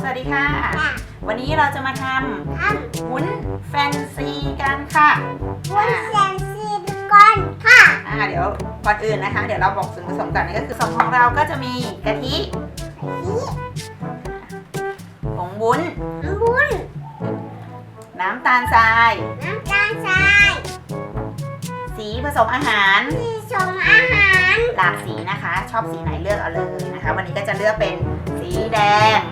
สวัสดีค่ะค่ะ วันนี้เราจะมาททำำวุ้นแฟนซีกันค่ะวุ้นเซนซีก่อนค่ะอ่าเดี๋ยวก่อนอื่นนะคะ เดี๋ยวเราบอกส่วนผสมก่อนนั่นก็คือส่วนของเราก็จะมีกะทินี่ผงวุ้นน้ำวุ้น น้ำตาลทราย น้ำตาลทราย สีผสมอาหารสีสมอาหาร หลากสีนะคะ ชอบสีไหนเลือกเอาเลยนะคะ วันนี้ก็จะเลือกเป็นสีแดงสี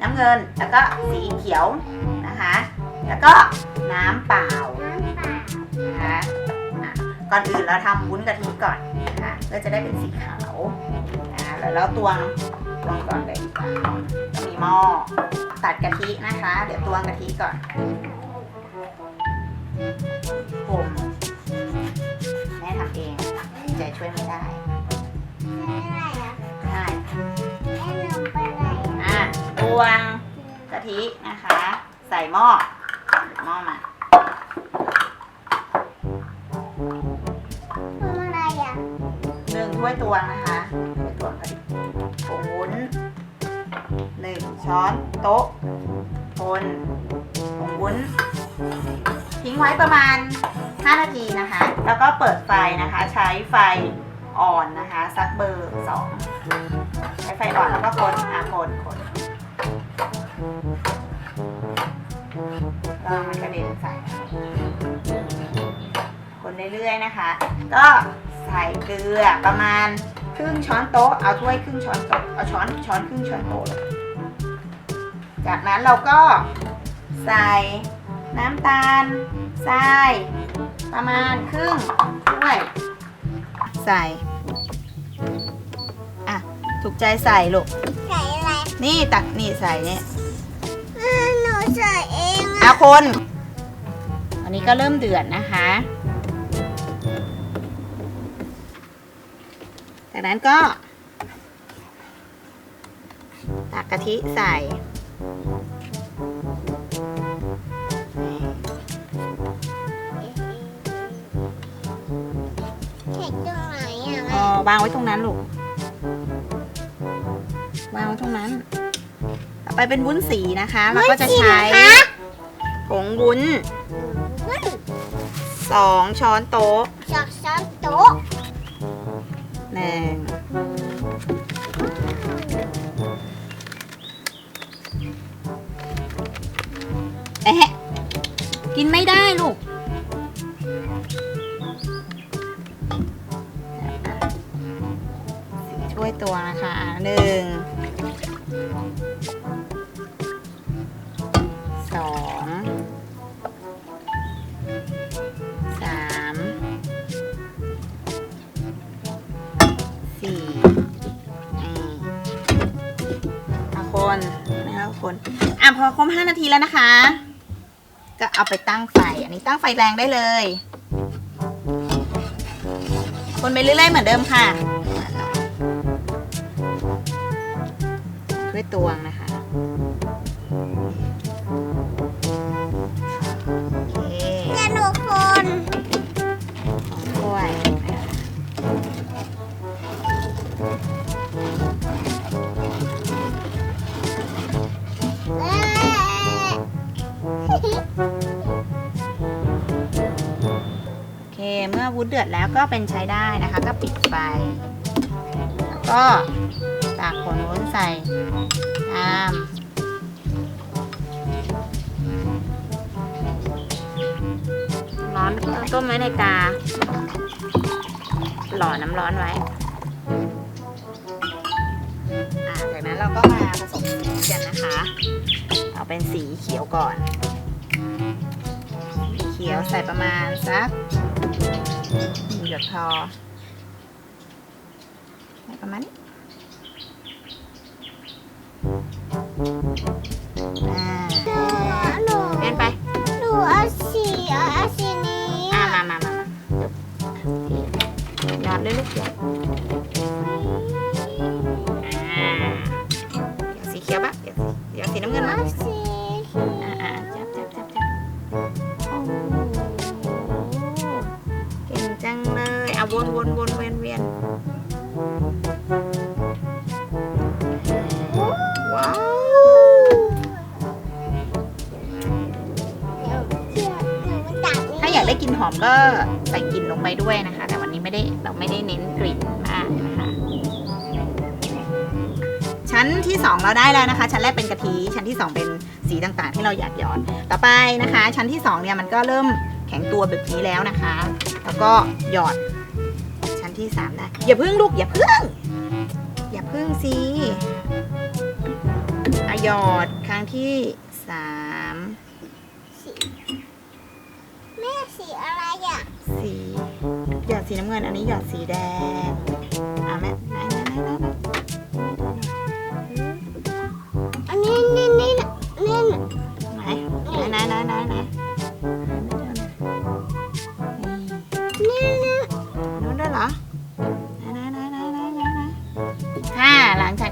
น้ำเงินแล้วก็สีเขียวนะคะ แล้วก็น้ำเปล่านะคะก่อนอื่นเราทำวุ้นกะทิก่อนนะคะเพื่อจะได้เป็นสีขาวอ่าแล้วเราตวงตวงก่อนเลยมีหม้อตัดกะทินะคะ เดี๋ยวตวงกะทิก่อนผมแม่ วงกะทินะคะ ใส่หม้อหม้อมาทำอะไรอะหนึ่งถ้วยตวงนะคะถ้วยตวงพอดีผงวุ้นหนึ่งช้อนโต๊ะคนผงวุ้น ทิ้งไว้ประมาณ 5 นาทีนะคะ แล้วก็เปิดไฟนะคะ ใช้ไฟอ่อนนะคะสักเบอร์สองใช้ไฟอ่อนแล้วก็คนอะคนคน องมันกระเด็นใส่ คนเรื่อยๆนะคะ ก็ใส่เกลือประมาณครึ่งช้อนโต๊ะ เอาถ้วยครึ่งช้อนโต๊ะ เอาช้อนช้อนครึ่งช้อนโต๊ะเลยจากนั้นเราก็ใส่น้ำตาลทรายประมาณครึ่งถ้วย ใส่อะถูกใจใส่ลูก ใส่อะไร นี่ตักนี่ใส่เนี่ยอ่าหนูใส่เอง อาอะคน อันนี้ก็เริ่มเดือดนะคะ จากนั้นก็ ตักกะทิใส่นี่เข็ดตรงไหนอะอ๋อวางไว้ตรงนั้นลูก วางไว้ตรงนั้น ต่อไปเป็นวุ้นสีนะคะ เราก็จะใช้ผง วุ้นวุ้นสองช้อนโต๊ะจอกช้อนโต๊ะหนึ่งเอ๊ะกินไม่ได้ลูกสีถ้วยตัวนะคะหนึ่ง คนอะพอครบห้านาทีแล้วนะคะ ก็เอาไปตั้งไฟ อันนี้ตั้งไฟแรงได้เลย คนไปเรื่อยๆเหมือนเดิมค่ะถ้วยตวงนะคะ มื่อวุ้นเดือดแล้วก็เป็นใช้ได้นะคะ ก็ปิดไฟแล้วก็ตากผงวุ้นใส่ชามร้อนต้มไว้ในกา หล่อน้ำร้อนไว้อ่าจากนั้นเราก็มาผสมสีกันนะคะ เอาเป็นสีเขียวก่อนสีเขียวใส่ประมาณสัก หนึ่งหยดทอประมาณนี้ วนวนวนเวียนเวียนว้าวเดี๋ยวเชื่อหนูมันตัดนี่ถ้าอยากได้กลิ่นหอมก็ใส่กลิ่นลงไปด้วยนะคะ แต่วันนี้ไม่ได้เราไม่ได้เน้นกลิ่นมากนะคะชั้นที่สองเราได้แล้วนะคะ ชั้นแรกเป็นกะทิชั้นที่สองเป็นสีต่างๆ ที่เราอยากหยอดต่อไปนะคะ ชั้นที่สองเนี่ยมันก็เริ่มแข็งตัวแบบนี้แล้วนะคะ แล้วก็หยอดชั้น ที่สามได้อย่าพึ่งลูกอย่าพึ่ง อย่าพึ่งสิอะหยอดครั้งที่สามสีแม่สีอะไรอะ สีหยอดสีน้ำเงิน อันนี้หยอดสีแดง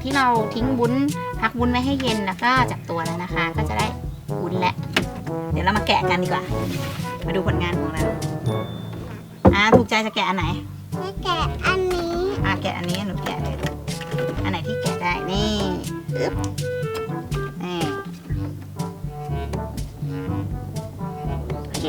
ที่เราทิ้งวุ้นพักวุ้นไว้ให้เย็นแล้วก็จับตัวแล้วนะคะ ก็จะได้วุ้นแล้วเดี๋ยวเรามาแกะกันดีกว่า มาดูผลงานของเราอ่าถูกใจจะแกะอันไหนแม่แกะอันนี้อ่าแกะอันนี้หนูแกะเลยอันไหนที่แกะได้นี่อึ๊บนี่โอเค